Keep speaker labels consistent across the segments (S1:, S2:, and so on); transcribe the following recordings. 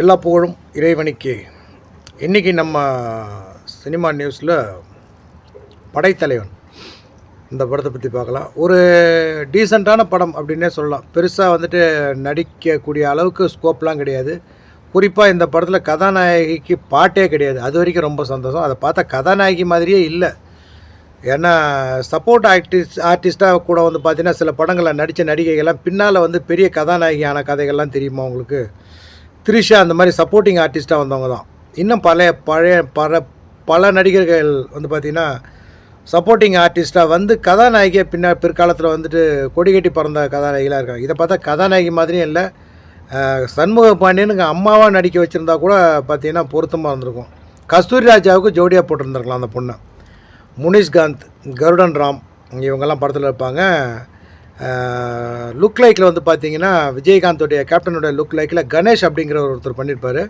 S1: எல்லா புகழும் இறைவனுக்கு. இன்றைக்கி நம்ம சினிமா நியூஸில் படைத்தலைவன். இந்த படத்தை பற்றி பார்க்கலாம். ஒரு டீசெண்டான படம் அப்படின்னே சொல்லலாம். பெருசாக வந்துட்டு நடிக்கக்கூடிய அளவுக்கு ஸ்கோப்லாம் கிடையாது. குறிப்பாக இந்த படத்தில் கதாநாயகிக்கு பாட்டே கிடையாது. அது வரைக்கும் ரொம்ப சந்தோஷம். அதை பார்த்தா கதாநாயகி மாதிரியே இல்லை. ஏன்னா சப்போர்ட் ஆர்டிஸ்ட் ஆர்டிஸ்ட்டாக கூட வந்து பார்த்தீங்கன்னா சில படங்களில் நடித்த நடிகைகள்லாம் பின்னால் வந்து பெரிய கதாநாயகியான கதைகள்லாம் தெரியுமா உங்களுக்கு? த்ரிஷா அந்த மாதிரி சப்போர்ட்டிங் ஆர்டிஸ்ட்டாக வந்தவங்க தான். இன்னும் பழைய பழைய பல பல நடிகர்கள் வந்து பார்த்திங்கன்னா சப்போர்ட்டிங் ஆர்டிஸ்ட்டாக வந்து கதாநாயகியை பின்னா பிற்காலத்தில் வந்துட்டு கொடிகட்டி பறந்த கதாநாயகிலாம் இருக்காங்க. இதை பார்த்தா கதாநாயகி மாதிரியும் இல்லை. சண்முக பாண்டியனுக்கு அம்மாவாக நடிக்க வச்சுருந்தா கூட பார்த்தீங்கன்னா பொருத்தமாக இருந்திருக்கும். கஸ்தூரி ராஜாவுக்கு ஜோடியாக போட்டிருந்துருக்கலாம் அந்த பொண்ணை. முனிஷ்காந்த் கருடன் ராம் இவங்கெல்லாம் படத்தில் இருப்பாங்க. லுக் லைக்கில் வந்து பார்த்தீங்கன்னா விஜயகாந்தோடைய கேப்டனுடைய லுக் லைக்கில் கணேஷ் அப்படிங்கிற ஒருத்தர் பண்ணியிருப்பார்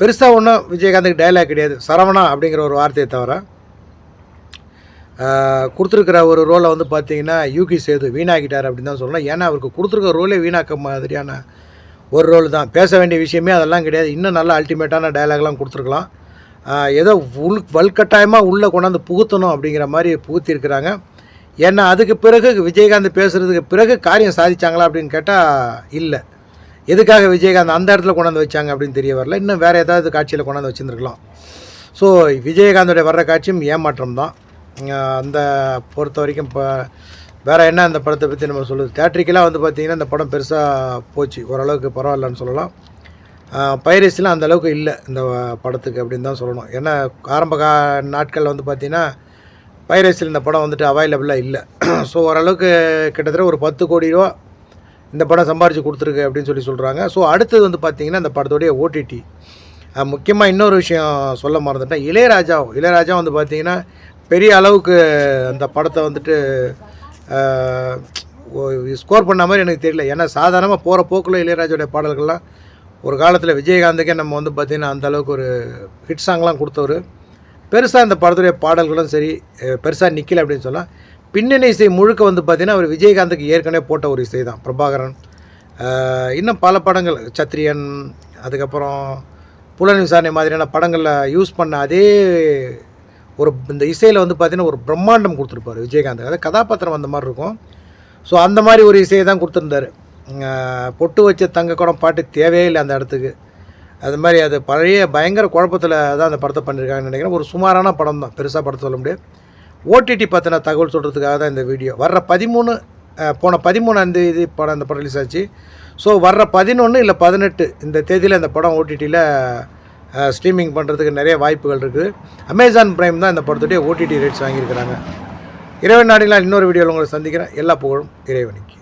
S1: பெருசாக ஒன்றும் விஜயகாந்துக்கு டைலாக் கிடையாது. சரவணா அப்படிங்கிற ஒரு வார்த்தையை தவிர கொடுத்துருக்கிற ஒரு ரோலை வந்து பார்த்தீங்கன்னா யூகி சேது வீணாக்கிட்டார் அப்படின்னு தான் சொல்லலாம் ஏன்னா அவருக்கு கொடுத்துருக்க ரோலே வீணாக்க மாதிரியான ஒரு ரோல் தான். பேச வேண்டிய விஷயமே அதெல்லாம் கிடையாது. இன்னும் நல்ல அல்டிமேட்டான டயலாக்லாம் கொடுத்துருக்கலாம். ஏதோ உள் வல்கட்டாயமாக உள்ளே கொண்டாந்து புகுத்தணும் அப்படிங்கிற மாதிரி புகுத்திருக்கிறாங்க ஏன்னா அதுக்கு பிறகு விஜயகாந்த் பேசுகிறதுக்கு பிறகு காரியம் சாதிச்சாங்களா அப்படின்னு கேட்டால் இல்லை. எதுக்காக விஜயகாந்த் அந்த இடத்துல கொண்டாந்து வச்சாங்க அப்படின்னு தெரிய வரல. இன்னும் வேறு ஏதாவது காட்சியில் கொண்டாந்து வச்சுருந்துருக்கலாம். ஸோ விஜயகாந்தோடைய வர்ற காட்சியும் ஏமாற்றம் தான் அந்த பொறுத்த வரைக்கும் இப்போ வேறு என்ன அந்த படத்தை பற்றி நம்ம சொல்லுது தேட்ரிக்கெலாம் வந்து பார்த்திங்கன்னா இந்த படம் பெருசாக போச்சு. ஓரளவுக்கு பரவாயில்லன்னு சொல்லலாம். பைரசிலாம் அந்த அளவுக்கு இல்லை இந்த படத்துக்கு அப்படின்னு தான் சொல்லணும். ஏன்னா ஆரம்ப கா நாட்களில் வந்து பார்த்திங்கன்னா பைரசில் இந்த படம் வந்துட்டு அவைலபிளாக இல்லை. ஸோ ஓரளவுக்கு கிட்டத்தட்ட ஒரு பத்து கோடி ரூபா இந்த படம் சம்பாரித்து கொடுத்துருக்கு அப்படின்னு சொல்லி சொல்கிறாங்க ஸோ அடுத்தது வந்து பார்த்திங்கன்னா இந்த படத்துடைய ஓடிடி முக்கியமாக இன்னொரு விஷயம் சொல்ல மறந்துட்டேன். இளையராஜா இளையராஜா வந்து பார்த்திங்கன்னா பெரிய அளவுக்கு அந்த படத்தை வந்துட்டு ஸ்கோர் பண்ண மாதிரி எனக்கு தெரியல. ஏன்னா சாதாரணமாக போகிற போக்கில் இளையராஜோடைய பாடல்கள்லாம் ஒரு காலத்தில் விஜயகாந்துக்கே நம்ம வந்து பார்த்திங்கன்னா அந்த அளவுக்கு ஒரு ஹிட் சாங்லாம் கொடுத்தவர். பெருசாக இந்த படத்துடைய பாடல்களும் சரி பெருசாக நிற்கல அப்படின்னு சொன்னால் பின்னணி இசை முழுக்க வந்து பார்த்திங்கன்னா அவர் விஜயகாந்துக்கு ஏற்கனவே போட்ட ஒரு இசை தான் பிரபாகரன். இன்னும் பல படங்கள் சத்திரியன் அதுக்கப்புறம் புலன் விசாரணை மாதிரியான படங்களில் யூஸ் பண்ண அதே ஒரு இந்த இசையில் வந்து பார்த்திங்கன்னா ஒரு பிரம்மாண்டம் கொடுத்துருப்பாரு விஜயகாந்த். அதாவது கதாபாத்திரம் அந்த மாதிரி இருக்கும். ஸோ அந்த மாதிரி ஒரு இசையை தான் கொடுத்துருந்தாரு. பொட்டு வச்ச தங்க குடம் பாட்டு தேவையே இல்லை அந்த இடத்துக்கு. அது மாதிரி அது பழைய பயங்கர குழப்பத்தில் தான் அந்த படத்தை பண்ணியிருக்காங்கன்னு நினைக்கிறேன். ஒரு சுமாரான படம் தான். பெருசாக படத்தை சொல்ல முடியாது. ஓடிடி பற்றின தகவல் சொல்கிறதுக்காக தான் இந்த வீடியோ. வர்ற பதிமூணு போன பதிமூணாந்தேதி படம் இந்த படம் ரிலீஸ் ஆச்சு. ஸோ வர்ற பதினொன்று இல்லை பதினெட்டு இந்த தேதியில் இந்த படம் ஓடிடியில் ஸ்ட்ரீமிங் பண்ணுறதுக்கு நிறைய வாய்ப்புகள் இருக்குது அமேசான் பிரைம் தான் இந்த படத்துடைய ஓடிடி ரேட்ஸ் வாங்கியிருக்கிறாங்க. இறைவன் நாடிலாம் இன்னொரு வீடியோவில் உங்களை சந்திக்கிறேன். எல்லா புகழும் இறைவனுக்கு.